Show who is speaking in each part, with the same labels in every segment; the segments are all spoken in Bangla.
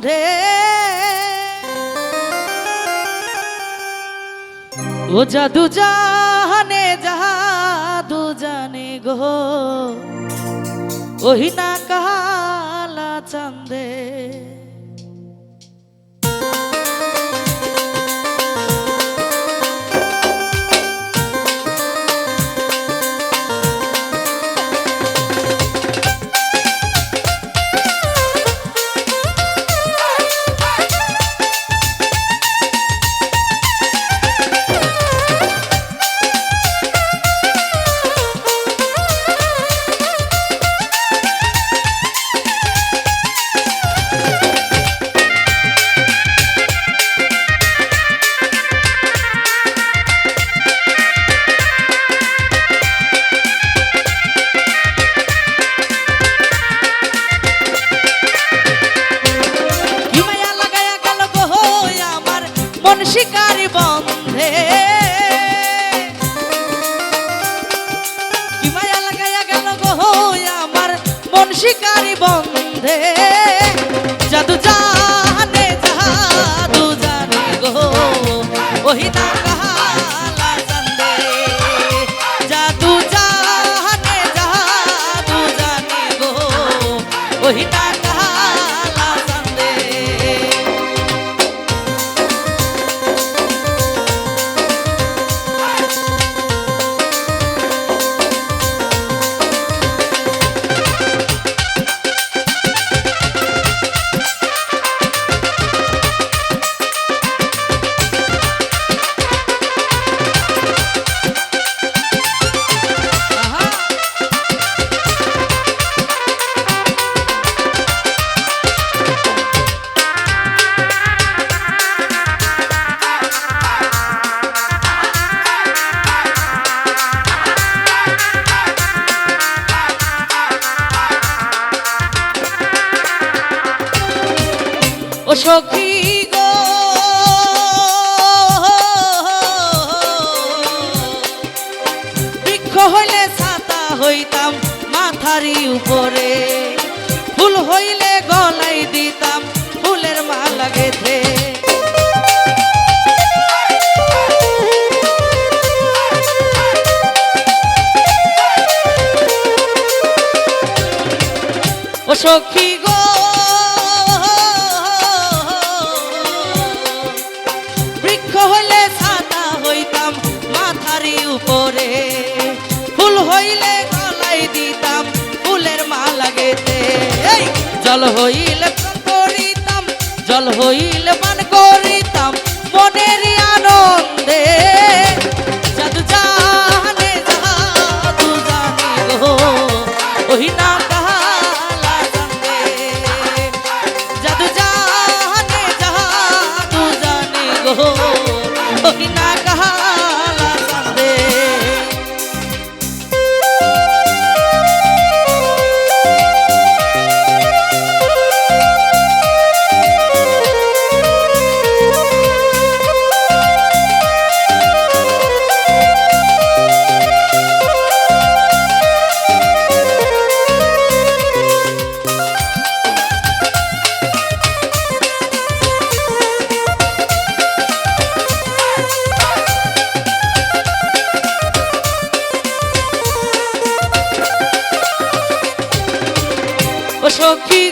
Speaker 1: বন্ধে। ও জাদু জাহানে জাদু জানে গো। ওহি না কাহা শিকারি বন্ধে। জাদু জানে জাদু জানে গো ওহি না সখী গো। বৃক্ষ হইলে ছাতা হইতাম, মাথারি উপরে। ফুল হইলে গলাই দিতাম, ফুলের মালা গেথে। ও সখী উপরে। ফুল হইলে গলাই দিতাম, ফুলের মালা গেতে জল হইলে করিতাম, জল হইলে মান করিতাম মনের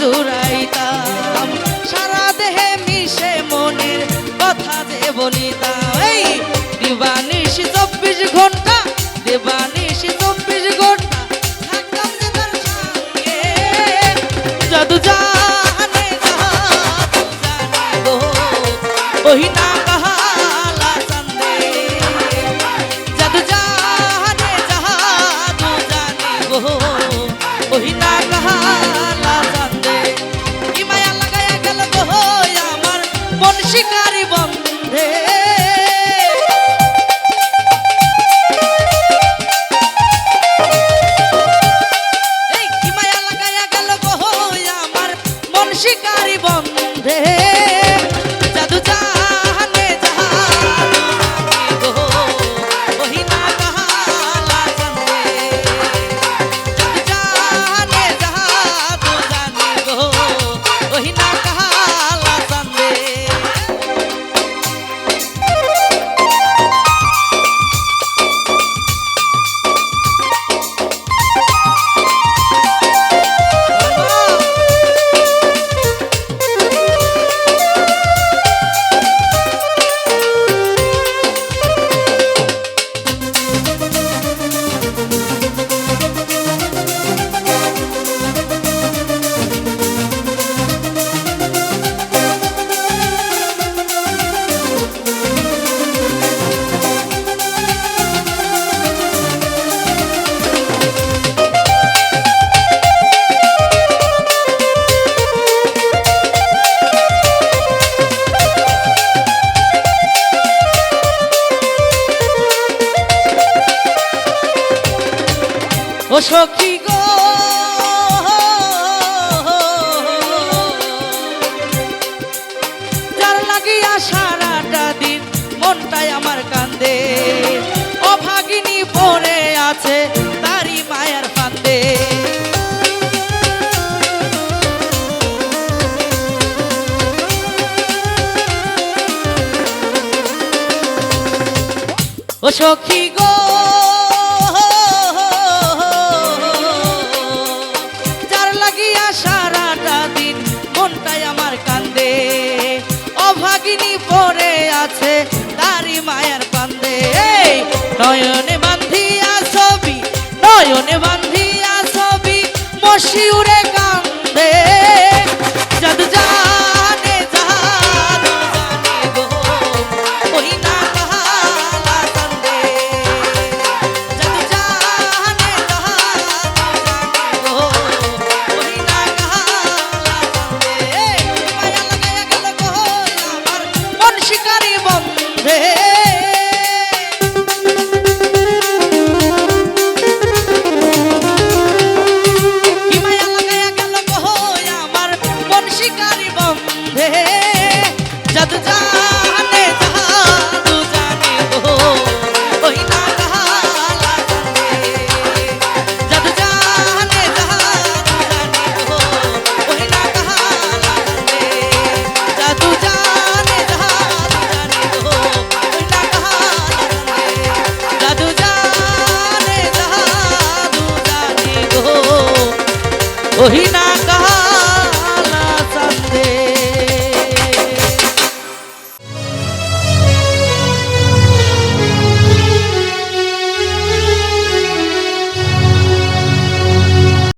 Speaker 1: জুড়াইতাম। সারা দেহে মিশে মনের কথা দেব নিতাম এই দিবানিশি চব্বিশ ঘণ্টা, দিবানিশি চব্বিশ ঘণ্টা, থাকতাম যে তার সঙ্গে। জাদু জানে জাদু জানে গো ওহি না সখী গো। যার লাগিয়া সারাটা দিন মনটাই আমার কান্দে, অভাগিনী পরে আছে তারি মায়ার কান্দে ও সখী গো আছে তারি মায়ার পান্দে। নয়নে বান্ধিয়া ছবি নয়নে বান্ধিয়া ছবি মশিউর ওহি না